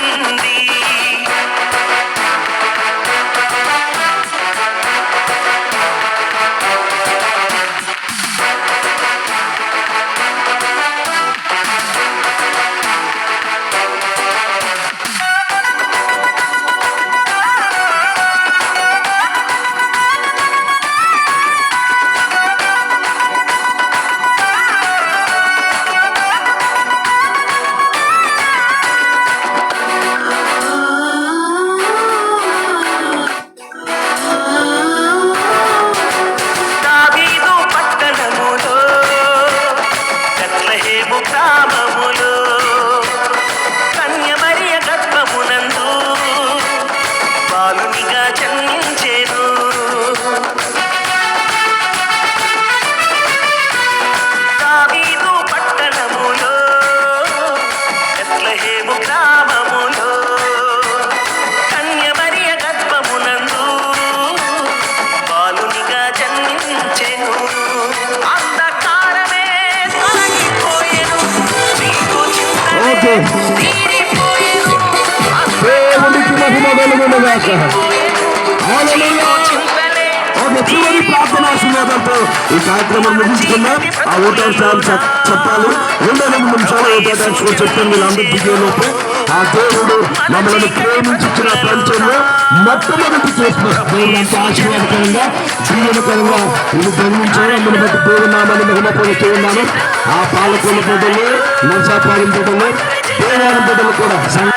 Hindi. యేసు దేవునికి మహిమ కలుగునుగాక ఒక చివరి ప్రార్థన ఆశీర్వాదంతో ఈ కార్యక్రమం ముగించుకుందాం ఆ ఓటర్ సార్ చెప్పాలి రెండో రెండు నిమిషాలు ఓటర్ చెప్తాను వీళ్ళందరూ దిగేలోపు ఆ దేవుడు మమ్మల్ని ప్రేమించిన ప్రపంచంలో మొట్టమొదటి చేసిన దేవుడు అంత ఆశీర్వాదకరంగా జీవనకరంగా ఇది గమనించారు అందుని బట్టి దేవుడు నామాన్ని మహిమ పొందుతూ ఉన్నాను ఆ పాలకొండ ప్రజలు ಮನ್ಸಪ್ಪ ಎಂಬುದನ್ನು ದೇವಾನಂದದಲ್ಲೂ ಕೂಡ ಸಣ್ಣ